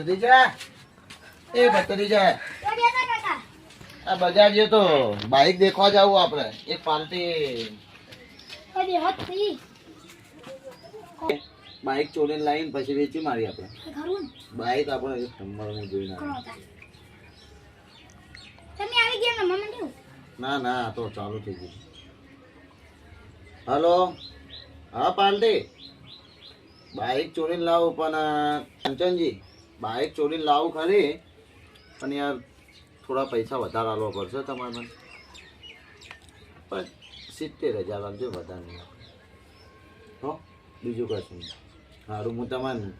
ભત્રીજા? એ ભત્રીજા. આ બજાર જે તો બાઈક દેખવા જાવું આપણે. એક પાર્ટી બાઈક ચોરીને લાવીને પછી વેચી મારી આપણે. બાઈક આપણે એક નંબર હું જોઈને આવ્યો. તમે આવી. ગયા ને મમ્મી કેવું ના ના તો ચાલુ થઈ ગયું. હલો? હા, પાલટી. બાઈક ચોરીને લાવું પણ કંચનજી. બાઈક ચોરીને લાવું ખરી, પણ યાર થોડા પૈસા વધારે આપવા પડશે તમારે મને. પણ સિત્તેર હજાર આપજો વધારે. નહીં હો, બીજું કશું સારું હું તમને,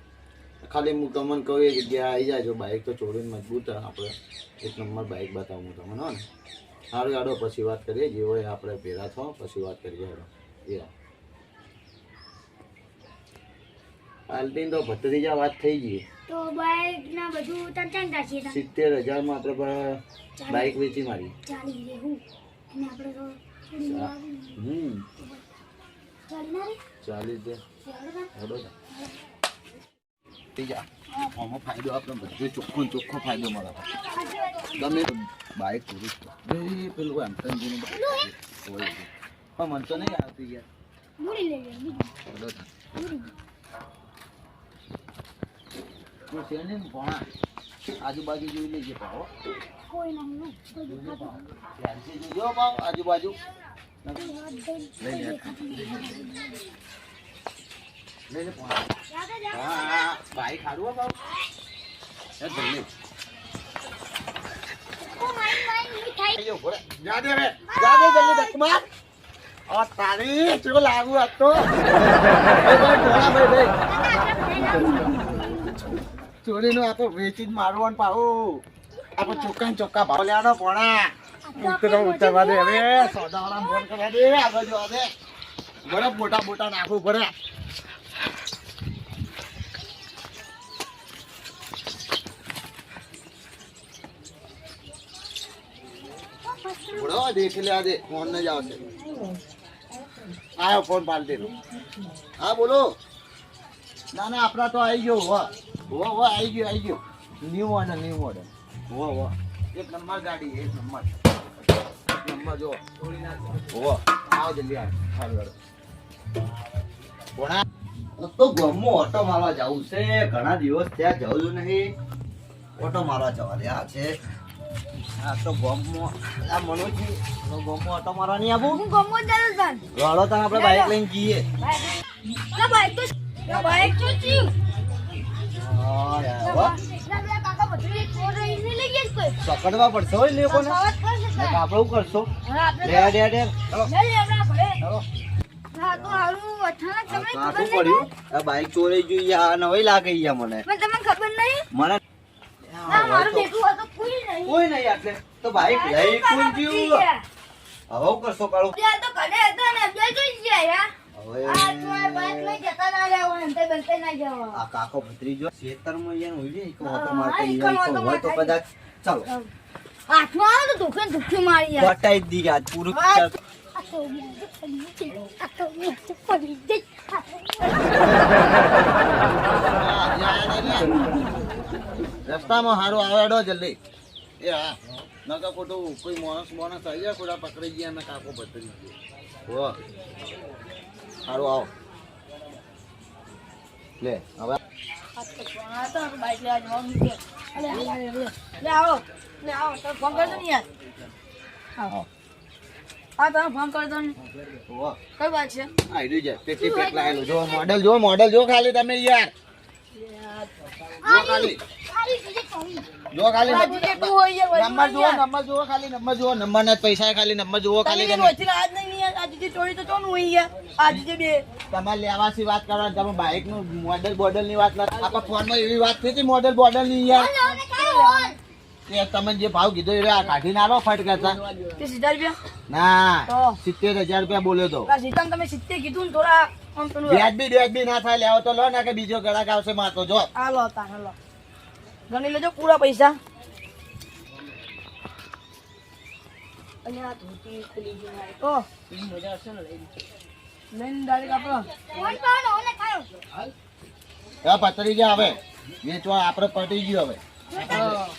ખાલી હું તમને કહું, એ જગ્યાએ આવી જાજો. બાઈક તો ચોરીને મજબૂત. આપણે એક નંબર બાઇક બતાવું હું તમને, હો ને. સારું યાડો પછી વાત કરીએ. જે હોય આપણે ભેરા થો, પછી વાત કરીએ યાડો એ પાલટીને તો ભત્રીજા વાત થઈ ગઈ. તો બાઇક ના બધું તંચાણ રાખીએ તા સિત્તેર હજારમાં આપણે બાઇક વેચી મારી. ચાલી રહેવું અને આપણે તો હમ. ચાલી ના રે? દે હડો જા. આમાં ફાયદો આપણે બધો ચોખ્ખો ચોખ્ખો ફાયદો મળે. ગમે બાઇક પૂરી એ પેલું એમ હોય છે. પણ મને તો નહીં આવતી યાર. મૂડી લઈ લે બીજું હેડો જા. છે ને ભણા. આજુબાજુ જોઈ લેજે ખાતું ધ્યાનથી જોજો ભાવ આજુબાજુ. લઈ લે. હા હો. ભાવ? એ જલ્દી તારી ચેવો લાગુ હતો ભાઈ ભાઈ ભોળા ભાઈ ભાઈ ચોરીનું આ તો વેચી જ મારવાનું પાહું. આપણે ચોખ્ખા ચોખ્ખા ભાવ લેવાનો પોણા. ઉતરો, ઉતરવા દે. હવે સોદાવાળા ફોન કરવા દે. આગળ જોવા દે. બરફ મોટા મોટા નાખું બડો દેખ લે આજે ફોન ને જ આવશે. આયો ફોન પાલટી નો. હા, બોલો. ના ના, આપણા તો આવી ગયો હો વાહ આવી ગયો આવી ગયો ન્યુ મોડલ ન્યુ મોડલ હો વાહ એક નંબર ગાડી એક નંબર એક નંબર જો હો આવો જલ્દી આવ કોણા તો ગમો ઓટો મારવા જવું છે ઘણા દિવસ ત્યાં જવું નહીં ઓટો મારવા જવા રહ્યા આ છે આ તો ગમો આ મનોજી ગમો ઓટો મારવા નહીં આવું હું ગમો ચાલુ છું રડો તો આપણે બાઈક લઈને જઈએ બાઇક તો બાઇક તો પકડવા પડશે હોય લોકોને. આપણે કરશું? હવે આપણે ડે ડે ડે ચાલો. લઈ લે આપણા ઘરે ચાલો. હા તો હારું અચાનક તમને આ ખબર શું નહીં પડ્યું બાઈક ચોરી જોઈએ આ નવી લાગે યાર મને. તમને ખબર નહીં? મને કોઈ નહીં. આટલે. તો બાઈક લઈ કોણ જીવ હવે કરશો કાળું? તો ઘરે હતો ને બે જોઈ ગયા યાર. આ કાકો ભત્રીજો ખેતરમાં યાર હોય ઈકો હોતો મારતો હોય તો કદાચ ચાલો. હાથમાં આવે તો ધોકે ધોકે મારી યાર. બટાઈ દી આજ પૂરું રસ્તામાં હારું આવે જલ્દી. એ હા. નકા ખોટું કોઈ માણસ માણસ આવી જાય ખોડા પકડી ગયા ને કાકો ભત્રી ગયો હારું આવો. લે હવે. મોડલ જો મોડલ જો ખાલી તમે યાર. જો ખાલી. નંબર જુઓ. નંબર જુઓ ખાલી નંબર જુઓ નંબર ના પૈસા ખાલી નંબર જુઓ ખાલી તમે. આજે જે ચોરી તો ચોનું હોય યાર. આજે જે બે તમારે લેવાથી વાત કરવા તમે બાઇકનું મોડલ બોડલની વાત નથી આપણા ફોનમાં એવી વાત થઈ હતી મોડલ બોડલની યાર તમે જે ભાવ કીધો એ આ કાઢી ના આલો ફટ કરતા. સીધા રૂપિયા? ના સિત્તેર હજાર રૂપિયા બોલ્યો તો. આ તમે સિત્તેર કીધું ને થોડા વ્યાજબી વ્યાજબી ના થાય લેવો તો લો ના કે બીજો ગળાક આવશે મારતો. જો. આ લો તાર લો. ગણી લેજો પૂરા પૈસા. અને આ ધોતી ખુલી ગઈ મારી. તો. એની મજા હશે ને લઈને. લઈને ડાયરેક્ટ આપણો હા પતરી ગયા હવે. વેચવા આપણે પટી ગયું હવે.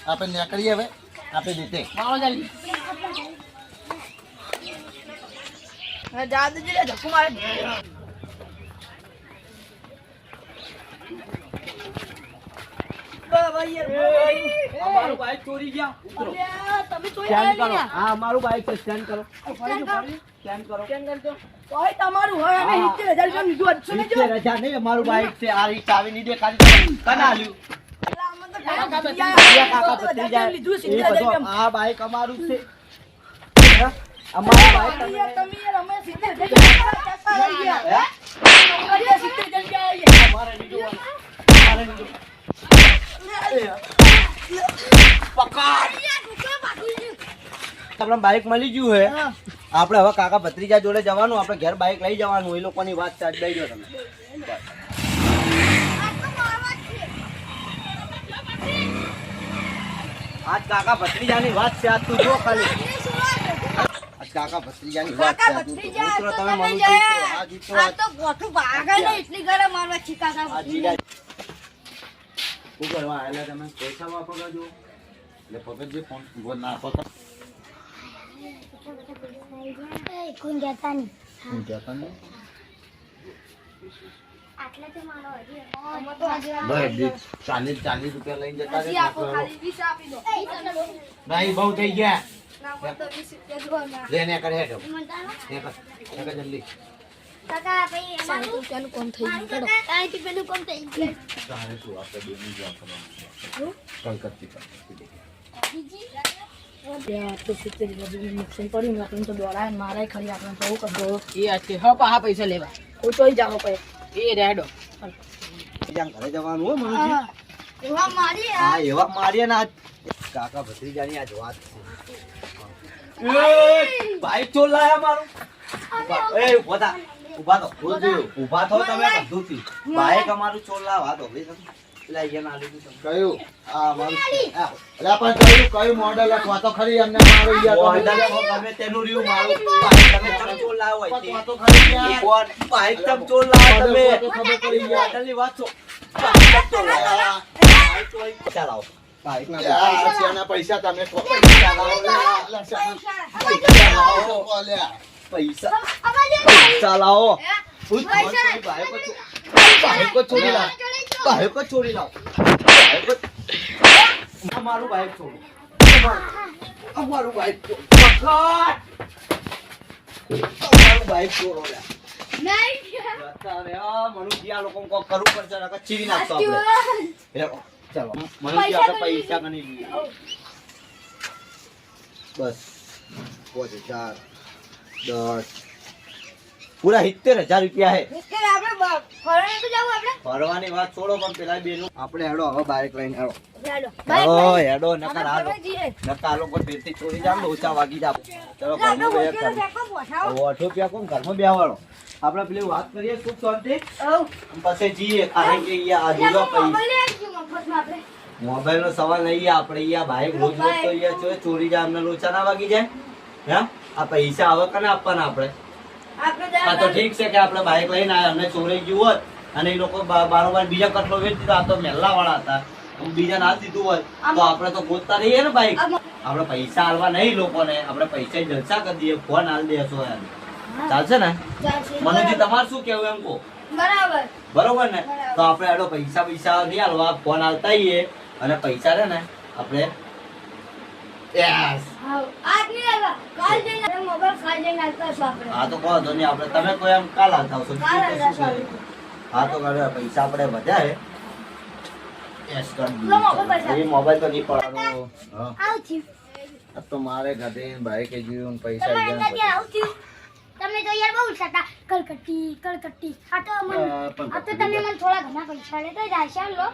આપણે નીકળીએ હવે. આપણે રીતે. જા દેજે ધક્કો મારે બાબા યાર અમારું બાઈક ચોરી ગયા ઉતરો તમે ચોરી કરો હા અમારું બાઈક છે કરો આ. ફરી દો, ફરી. કરો સ્કેન કરજો. તોય તમારું હોય અમે હા. 70,000 રૂપિયા લીધું હતું, સમજો? સિત્તેર હજાર નહીં અમારું બાઈક છે આ રીત ચાવી નહીં દેખાડી કના આલ્યું એટલે આમાં તો કાકા બીજા ભત્રીજા કાકા તો ભત્રીજા હજાર લીધું, એ 70,000 બધું રૂપિયા. આ બાઈક અમારું છે અમારું બાઈક તમે યાર, તમે તમે યાર, અમે 70,000 રૂપિયા ગયા. અમારે યાર 70,000 રૂપિયા આવી ગયા. અમારે નહીં આપણે બાઈક મળી ગયું હે આપણે હવે કાકા ભત્રીજા જોડે જવાનું આપણે ઘેર બાઈક લઈ જવાનું એ લોકોની વાત સાચ લઈ દો તમે આજ કાકા ભત્રીજાની વાત છે આજ તું જો ખાલી આજ કાકા ભત્રીજાની વાત છે ઉતરો તમે. આજ આ તો ગોઠું ભાગે ને એટલી ગરમ મારવા છી કાકા ભત્રીજા. શું કરવા આયેલા તમે. પૈસા વાપરવા જો એટલે પકડજે ફોન ના પકડ કહેતા નહીં? કહેતા નહીં? બસ ચાલીસ ચાલીસ રૂપિયા લઈને જતા હજી રહે આપો, ખાલી 20 આપી દો. નહીં બહુ થઈ ગયા. ના, મને તો 20 રૂપિયા જુઓ ના. લે ને કરે હેઠો મંતાનો ને કર ને કર જલ્દી કાકા ભાઈ સાઠ અમારું રૂપિયાનું કોમ થઈ ગયું. કાકા સાઠ રૂપિયાનું કોમ થઈ ગયું? તારે શું આપણે બેની જ વાપરવાનું કલકત્તી કલકત્તી બીજી તો 70 રૂપિયા નુકસાન પડ્યું ને તો દોડાય મારાય ખરી આપણે તો એવું એ આ હા પાહા પૈસા લેવા. કોઈ તોય જાઓ પછી. એ રેડો. બીજા ઘરે જવાનું હો મનુજી હા. એવા મારી હા. એવા મારીએ ને કાકા ભત્રીજાની આજ વાત છે. બાઈક ચોર લાયા મારું? એ ઊભા થા. ઊભા તો ઊભા થો તમે બધુંથી. બાઈક અમારું ચોર લાવા. તો ભાઈ તમે પેલા અહીંયા ના લીધું કયું? આ મારું અલ્યા પણ કયું? કયું મોડલ અથવા તો ખરી અમને મારો યાર તમે તેનું રહ્યું મારું. તમે ચોર લાવો હોય તો? ખરી યાર. બાઈક ચમ ચોર લાવો તમે? ખબર કરી યાર. વાત છો. બાઈક ચમ ચોર લાવો. બાઈક ચોરી પૈસા તમે પૈસા લાવો. પૈસા લાવો. પૈસા. પૈસા લાવો. બાઈકો ચોરી લાવો. બાઈકો ચોરી લાવો. અમારું બાઈક ચોરો. અમારું- બાઈક અમારું બાઈક આપણે. પૈસા બસ. પાંચ હજાર. દસ. પૂરા સિત્તેર હજાર રૂપિયા હે. જવું? ફરવાની વાત છોડો પણ પેલા બેનું. આપણે હેડો હવે બાઈક લઈને હેડો. હેડો. હેડો આપણે હાલો. આ લોકો પેટથી ચોરી જામ ઓછા વાગી જાવ ચલો એટલે આપણે ઘરમાં બેવાળો આપણે પેલી વાત કરીએ સુખ શાંતિ? પછી જઈએ. કારણ કે અહીંયા આ જુદો પૈસા મોબાઈલ નો સવાલ નહીં આપણે અહીંયા ભાઈ રોજ રોજ તો અહીંયા ચોરી ચોરી જાય અમને લોચા ના વાગી જાય. હે? આ પૈસા આવે કને આપવાના આપણે? આ તો ઠીક છે કે આપણે બાઇક લઈને આવ્યા અમને ચોરાઈ ગયું હોત અને એ લોકો બારોબાર બીજા કટલો વેચી દીધો આ તો મેલ્લા વાળા હતા બીજા ના દીધું હોય તો આપણે તો ગોતતા રહીએ ને બાઇક આપણે પૈસા આલવા નહીં લોકોને આપણે પૈસા જલસા કરી દઈએ ફોન આલ દેશો ચાલશે ને. મનુજી તમારે શું કેવું એમ કહો? બરાબર. બરોબર ને? તો આપણે એનો પૈસા પૈસા નહીં આલવા ફોન આઈએ અને પૈસા છે ને આપણે યસ હા તો કહો તો નહીં. આપણે તમે કોઈ એમ કાલ આવતા આવશો? હા તો કરે પૈસા આપણે વધ્યા હે યસ કરી મોબાઈલ તો નહીં પડવાનો હા. તો મારે ઘરે ભાઈ કે જીવન પૈસા તમે તો યાર બહુ થતા કલકટ્ટી કલકટ્ટી આ તો મન આ તો તમે મને થોડા ઘણા પૈસા લેતો છે લો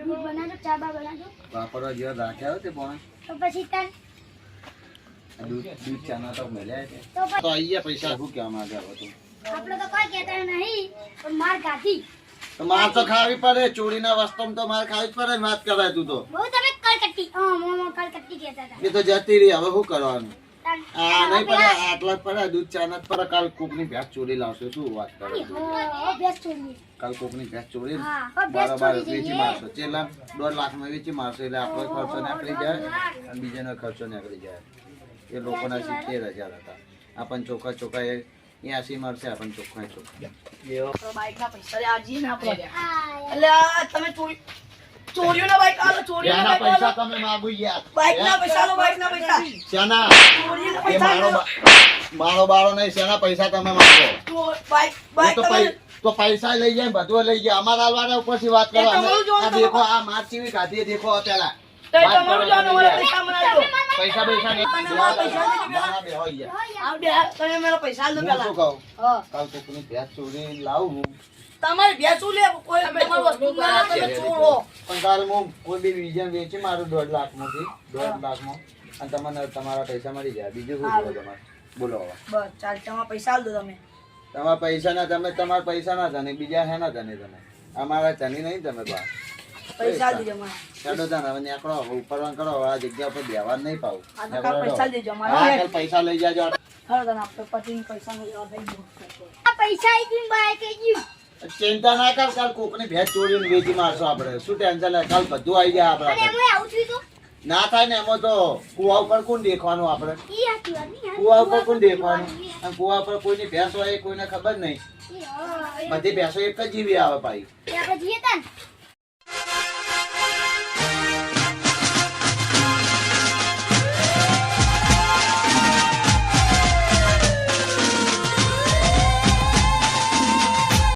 દૂધ બનાવજો ચા બા બનાવજો વાપરવા જેવા રાખ્યા તે પણ. તો પછી તન દૂધ દૂધ ચાના તો મળ્યા છે. તો અહીંયા પૈસા શું કહેવા માંગે હવે તો? આપણે તો કોઈ કહેતા નહીં પણ માર ખાધી માર તો ખાવી પડે ચોરીના વસ્તુમાં તો માર ખાવી જ પડે વાત કરાય તું તો. બહુ તમે કલકટ્ટી હા મોમો કલકટ્ટી કહેતા હતા. એ તો જતી રહી હવે શું કરવાનું. આ નહીં પડે આટલા પડે દૂધ ચા પડે કાલ કોકની ભેંસ ચોરી લાવશો શું વાત કરે. કાલ કોકની ભેંસ ચોરી? બારોબાર વેચી. મારશો. ચેલા દોઢ લાખમાં વેચી મારશો એટલે આપણો ખર્ચો નીકળી જાય અને બીજાનો ખર્ચો નીકળી જાય. એ લોકોના સિત્તેર હજાર હતા. આપણને ચોખ્ખા ચોખ્ખા એ એસી મળશે આપણ ચોખ્ખા. ચોખ્ખા આપણે તમે ચોરી ચોરીઓના બાઈક આલો ચોરીઓના બાઈક પૈસા તમે માગું યાર. બાઈકના પૈસા આલો બાઈકના પૈસા. શેના? ચોરીઓના એ પૈસા મારો મારો બાળો નહીં શેના પૈસા તમે માંગો? તો બાઈક બાઈક તમે તો પૈસા લઈ જાય બધું લઈ જાય. અમારા વાળા ઉપરથી વાત કરો આ દેખો આ માર ચીવી એ દેખો પેલા. પૈસા પૈસા પૈસા નહીં. પૈસા લાવું. તમારે ભેંસું લે કોઈ તમારી વસ્તુ ના તમે છોડો. પણ કાલ હું કોઈ બી વિઝન વેચી મારું દોઢ લાખમાંથી દોઢ લાખમાં. અને તમને તમારા પૈસા મળી જાય. બીજું શું બોલો તમારે? બોલો બસ ચાલ તમારા પૈસા આલ દો તમે. તમારા પૈસા ના તમે તમારા પૈસા ના ધને બીજા હે ના ધને તમે. અમારા ધની નહીં તમે બા. પૈસા દેજો મને. ચાલો તાને હવે નીકળો ઉપર કરો આ જગ્યા પર બેહવા નહીં પાવું. પૈસા દેજો મારા પૈસા લઈ જાજો. હવે તને આપણે પતિને પૈસા નો લેવા થઈ ગયો પૈસા આઈ ગયું બાઈક આઈ ગયું. ચિંતા ના કર કાલ કોકની ભેંસ ચોરીને વેચી મારશો આપણે. શું ટેન્શન લે? કાલ બધું આવી જાય આપણા. ના થાય ને એમાં તો કુવા ઉપર કોણ દેખવાનું આપણે. કુવા ઉપર કોણ દેખવાનું? અને કુવા ઉપર કોઈની ભેંસ હોય કોઈને ખબર નહીં. બધી ભેંસો એક જ જીવી આવે પાછી.